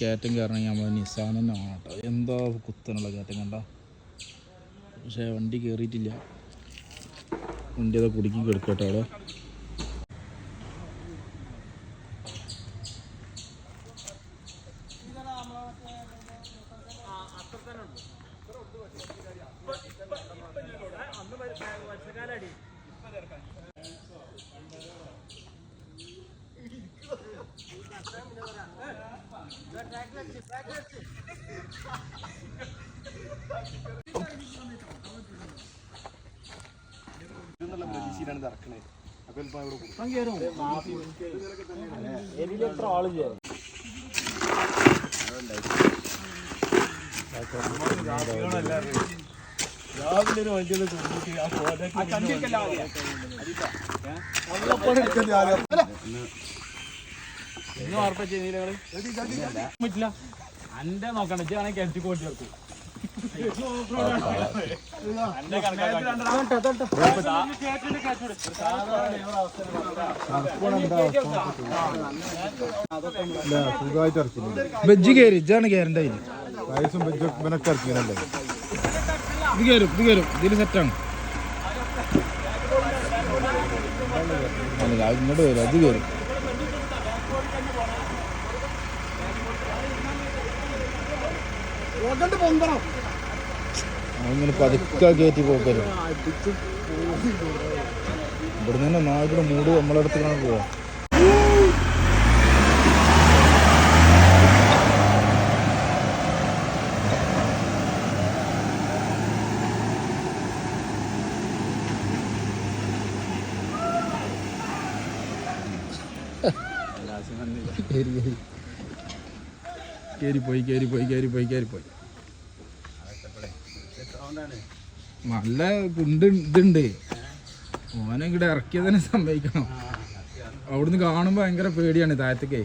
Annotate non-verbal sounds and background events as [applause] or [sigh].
കയറ്റം കയറണമെങ്കിൽ നമ്മൾ നിസാൻ തന്നെ എന്താ കുത്തനുള്ള കയറ്റം കണ്ട? പക്ഷേ വണ്ടി കയറിയിട്ടില്ല വണ്ടി അതൊക്കെ കുടുക്കി കിടക്കട്ടെ അവിടെ. എന്നുള്ള പ്രതീക്ഷയിലാണ് ഇറക്കണേ അപ്പൊ എളുപ്പം അവിടെ കൊടുക്കും എത്ര ആളില്ല രാവിലെ ഒരു വണ്ടിയിൽ കൊണ്ടിട്ട് ആ കോലൊക്കെ അന്റെ നോക്കണ്ട കിണറ്റി കോട്ടി വെജ് കയറി ഇതാണ് കയറേണ്ട അതിന് വയസ്സും ഇവനൊക്കെ ഇറക്കിയതല്ലേ ഇത് കയറും ഇത് കയറും ഇതിൽ സെറ്റാണ് ഇങ്ങോട്ട് വരും. അത് കയറും അങ്ങനെ പതുക്കെ കയറ്റി പോക്കരുത്. ഇവിടുന്ന് തന്നെ നായകരുടെ മൂട് നമ്മളെ അടുത്ത് പോവാം. [laughs] കേറി കേറി. കേറിപ്പോയി പോയി കേറിപ്പോയി പോയി നല്ല കുണ്ട് ഇതുണ്ട്. ഓനെ ഇവിടെ ഇറക്കിയതിനെ സംഭവിക്കണം. അവിടുന്ന് കാണുമ്പോൾ ഭയങ്കര പേടിയാണ് താഴത്തേക്കേ.